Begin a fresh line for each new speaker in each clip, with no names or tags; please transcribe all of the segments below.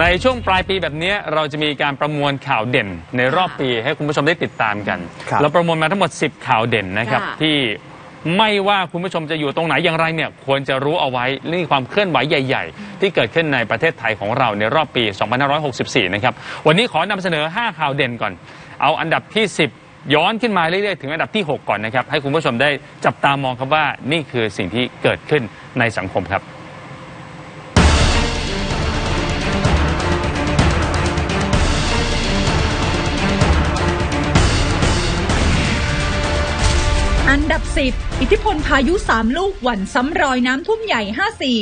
ในช่วงปลายปีแบบนี้เราจะมีการประมวลข่าวเด่นในรอบปีให้คุณผู้ชมได้ติดตามกัน
ครับ
เราประมวลมาทั้งหมด 10 ข่าวเด่นนะครับ
ค่ะ
ที่ไม่ว่าคุณผู้ชมจะอยู่ตรงไหนอย่างไรเนี่ยควรจะรู้เอาไว้นี่ความเคลื่อนไหวใหญ่ ๆ ที่เกิดขึ้นในประเทศไทยของเราในรอบปี 2564 นะครับ วันนี้ขอนำเสนอ 5 ข่าวเด่นก่อน เอาอันดับที่ 10 ย้อนขึ้นมาเรื่อยๆ ถึงอันดับที่ 6 ก่อนนะครับ ให้คุณผู้ชมได้จับตามองครับว่านี่คือสิ่งที่เกิดขึ้นในสังคมครับ
อันดับ 10 อิทธิพลพายุ 3 ลูกหวั่นซ้ำรอยน้ำท่วมใหญ่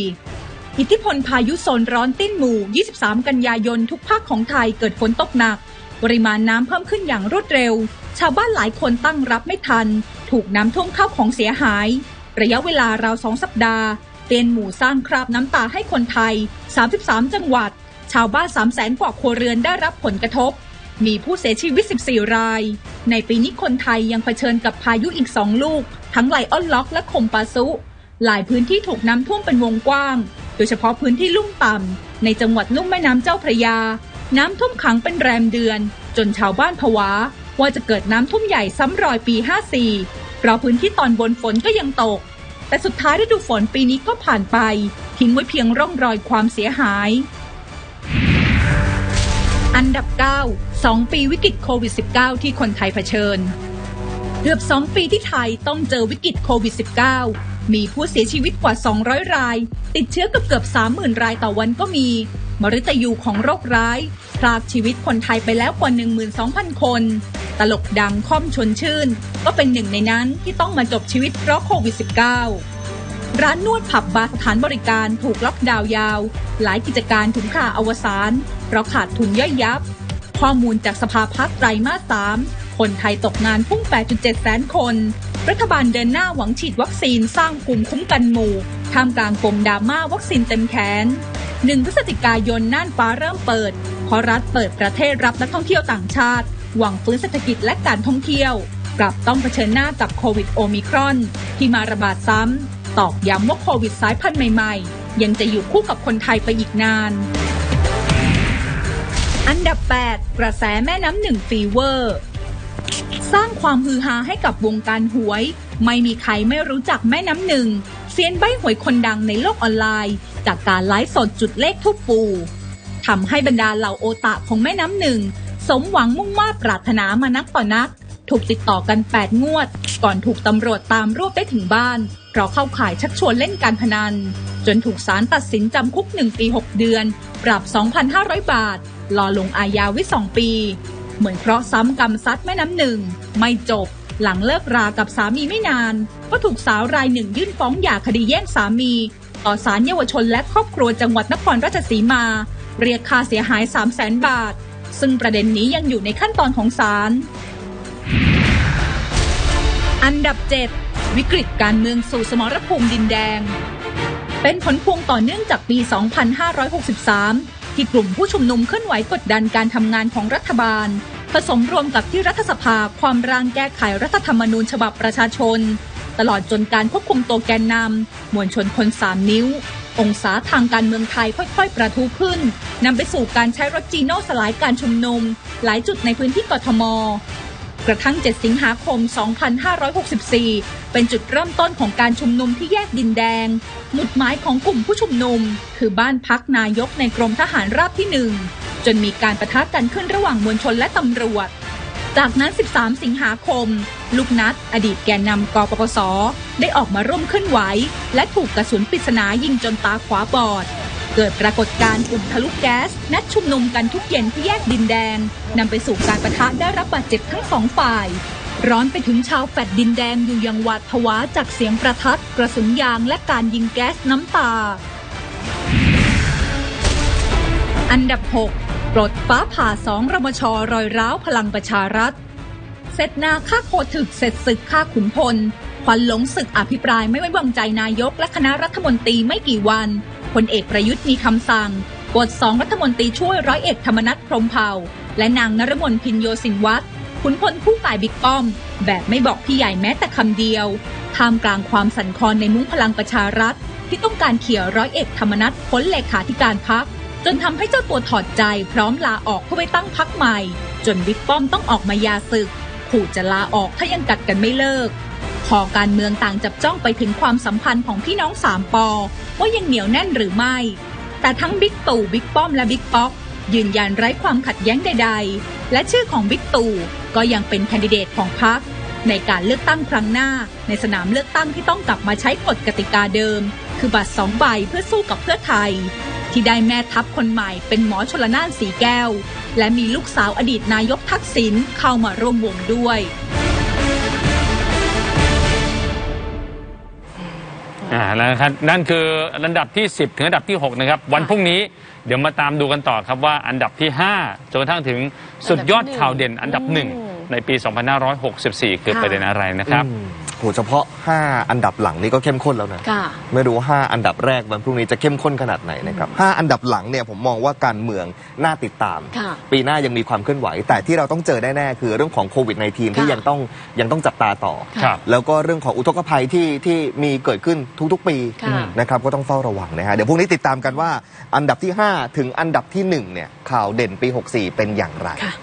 54 อิทธิพลพายุโซนร้อนติ้นหมู่ 23 กันยายนทุกภาคของไทยเกิดฝนตกหนัก ปริมาณน้ำเพิ่มขึ้นอย่างรวดเร็ว ชาวบ้านหลายคนตั้งรับไม่ทัน ถูกน้ำท่วมเข้าของเสียหาย ระยะเวลาราวสองสัปดาห์ เตียนหมู่สร้างคราบน้ำตาให้คนไทย 33 จังหวัด ชาวบ้าน 3 0 0แสนกว่าครัวเรือนได้รับผลกระทบ มีผู้เสียชีวิต 14 ราย ในปีนี้คนไทยยังเผชิญกับพายุอีก 2 ลูก ทั้งไลออนล็อกและคมปาซุ หลายพื้นที่ถูกน้ำท่วมเป็นวงกว้าง โดยเฉพาะพื้นที่ลุ่มต่ำในจังหวัดลุ่มแม่น้ำเจ้าพระยา น้ำท่วมขังเป็นแรมเดือน จนชาวบ้านผวา ว่าจะเกิดน้ำท่วมใหญ่ซ้ำรอยปี 54 เพราะพื้นที่ตอนบนฝนก็ยังตก แต่สุดท้ายฤดูฝนปีนี้ก็ผ่านไป ทิ้งไว้เพียงร่องรอยความเสียหาย อันดับ 9 2 ปีวิกฤตโควิด -19 ที่คนไทยเผชิญ เกือบ 2 ปีที่ไทยต้องเจอวิกฤตโควิด -19 มีผู้เสียชีวิตกว่า 200 ราย ติดเชื้อเกือบเกือบ30,000 รายต่อวันก็มี มฤตยูของโรคร้ายพรากชีวิตคนไทยไปแล้วกว่า 12,000 คน ตลกดังค่อมชนชื่น ก็เป็นหนึ่งในนั้นที่ต้องมาจบชีวิตเพราะโควิด -19 ร้านนวดผับบาร์สถานบริการถูกล็อกดาวน์ยาว หลายกิจการถึงข่าอวสานเพราะขาดทุนย่อยยับ ข้อมูลจากสภาพัฒน์ไตรมาส3คนไทยตกงานพุ่ง 8.7 แสนคน รัฐบาลเดินหน้าหวังฉีดวัคซีนสร้างภูมิคุ้มกันหมู่ท่ามกลางปมดราม่าวัคซีนเต็มแขน1พฤศจิกายนน่านฟ้าเริ่มเปิดเพราะรัฐเปิดประเทศรับนักท่องเที่ยวต่างชาติ หวังฟื้นเศรษฐกิจและการท่องเที่ยว กลับต้องเผชิญหน้ากับโควิดโอมิครอน ที่มาระบาดซ้ำ ตอกย้ำว่าโควิดสายพันธุ์ใหม่ๆ ยังจะอยู่คู่กับคนไทยไปอีกนาน อันดับ 8 กระแสแม่น้ำหนึ่งฟีเวอร์ สร้างความฮือฮาให้กับวงการหวย ไม่มีใครไม่รู้จักแม่น้ำหนึ่งเซียนใบหวยคนดังในโลกออนไลน์ จากการไลฟ์สดจุดเลขทุบปูทำให้บรรดาเหล่าโอตะของแม่น้ำหนึ่ง สมหวังมุ่งมา่ปรารถนามานักต่อนัก ถูกติดต่อกัน 8 งวด ก่อนถูกตำรวจตามรวบได้ถึงบ้าน เพราะเข้าข่ายชักชวนเล่นการพนัน จนถูกศาลตัดสินจำคุก 1 ปี 6 เดือน ปรับ 2,500 บาทรอลงอาญาไว้ 2 ปี เหมือนเคราะห์ซ้ำกรรมซัดแม่น้ำหนึ่ง ไม่จบ หลังเลิกรากับสามีไม่นาน ก็ถูกสาวรายหนึ่งยื่นฟ้องหย่าคดีแย่งสามี ต่อศาลเยาวชนและครอบครัวจังหวัดนครราชสีมา เรียกค่าเสียหาย 3 0 0แสนบาท ซึ่งประเด็นนี้ยังอยู่ในขั้นตอนของศาล อันดับ 7 วิกฤตการเมืองสู่สมรภูมิดินแดง เป็นผลพวงต่อเนื่องจากปี 2563 ที่กลุ่มผู้ชุมนุมเคลื่อนไหวกดดันการทำงานของรัฐบาล ผสมรวมกับที่รัฐสภาความร่างแก้ไขรัฐธรรมนูญฉบับประชาชน ตลอดจนการควบคุมตัวแกนนำมวลชนคนสามนิ้ว องศาทางการเมืองไทยค่อยๆ ประทุขึ้นนำไปสู่การใช้รถจีโน่สลายการชุมนุม หลายจุดในพื้นที่กทม กระทั่ง 7 สิงหาคม 2564 เป็นจุดเริ่มต้นของการชุมนุมที่แยกดินแดง หมุดหมายของกลุ่มผู้ชุมนุม คือบ้านพักนายกในกรมทหารราบที่หนึ่งจนมีการประทะกันขึ้นระหว่างมวลชนและตำรวจ จากนั้น 13 สิงหาคม ลูกนัด อดีตแกนนำกปปส ได้ออกมาร่วมเคลื่อนไหว และถูกกระสุนปริศนายิงจนตาขวาบอด เกิดปรากฏการณ์กลุ่มทะลุแก๊ส นัดชุมนุมกันทุกเย็นที่แยกดินแดงนำไปสู่การประทะได้รับบาดเจ็บทั้งสองฝ่าย ร้อนไปถึงชาวแฟดดินแดงอยู่ย่างหวาดผวาจากเสียงประทัดกระสุนยางและการยิงแก๊สน้ำตา อันดับ 6 ปลดฟ้าผ่าสองรมชรอยร้าวพลังประชารัฐ เสร็จนาค่าโคถึกเสร็จศึกค่าขุนพลควันหลงศึกอภิปรายไม่ไว้วางใจนายกและคณะรัฐมนตรีไม่กี่วัน พลเอกประยุทธ์มีคำสั่งปลดสองรัฐมนตรีช่วยร้อยเอกธรรมนัฐพรมเผ่า และนางนรมนพินโยสินวัตรขุนพลคู่กายบิ๊กป้อม แบบไม่บอกพี่ใหญ่แม้แต่คำเดียวท่ามกลางความสั่นคลอนในมุ้งพลังประชารัฐ ที่ต้องการเขี่ยร้อยเอกธรรมนัฐพ้นเลขาธิการพักจนทำให้เจ้าตัวถอดใจพร้อมลาออกเพื่อไปตั้งพักใหม่ จนบิ๊กป้อมต้องออกมายาศึก ขู่จะลาออกถ้ายังกัดกันไม่เลิก คอการเมืองต่างจับจ้องไปถึงความสัมพันธ์ของพี่น้องสามปอ ว่ายังเหนียวแน่นหรือไม่ แต่ทั้งบิ๊กตู่บิ๊กป้อมและบิ๊กป๊อก ยืนยันไร้ความขัดแย้งใด ๆ และชื่อของบิ๊กตู่ก็ยังเป็นแคนดิเดตของพรรคในการเลือกตั้งครั้งหน้า ในสนามเลือกตั้งที่ต้องกลับมาใช้กฎกติกาเดิม คือบัตรสองใบเพื่อสู้กับเพื่อไทย ที่ได้แม่ทัพคนใหม่เป็นหมอชลนานสีแก้ว และมีลูกสาวอดีตนายกทักษิณเข้ามาร่วมวงด้วย
อ่าแล้วนะครับนั่นคืออันดับที่ 10 ถึงอันดับที่ 6 นะครับ วันพรุ่งนี้เดี๋ยวมาตามดูกันต่อครับว่าอันดับที่ 5 จนกระทั่งถึงสุดยอดข่าวเด่นอันดับหนึ่ง
อืม
ในปี 2564 คือ
ค่ะ
ประเด็นอะไรนะครับ
อืมโหเฉพาะ 5 อันดับหลังนี่ก็เข้มข้นแล้วนะ
ค่ะ
ไม่รู้5อันดับแรกวันพรุ่งนี้จะเข้มข้นขนาดไหนนะครับ5อันดับหลังเนี่ยผมมองว่าการเมืองน่าติดตาม
ค่ะ
ปีหน้ายังมีความเคลื่อนไหว แต่ที่เราต้องเจอแน่ๆคือเรื่องของโควิด -19 ที่
ค่ะ
ยังต้องยังต้องจับตาต่อ
ครับ
แล้วก็เรื่องของอุทกภัยที่ที่มีเกิดขึ้นทุกๆ ปี
ค่ะ
นะครับก็ต้องเฝ้าระวังนะฮะเดี๋ยวพรุ่งนี้ติดตามกันว่าอันดับที่ 5 ถึงอันดับที่1เนี่ยข่าวเด่นปี 64 เป็นอย่างไร
ค่ะ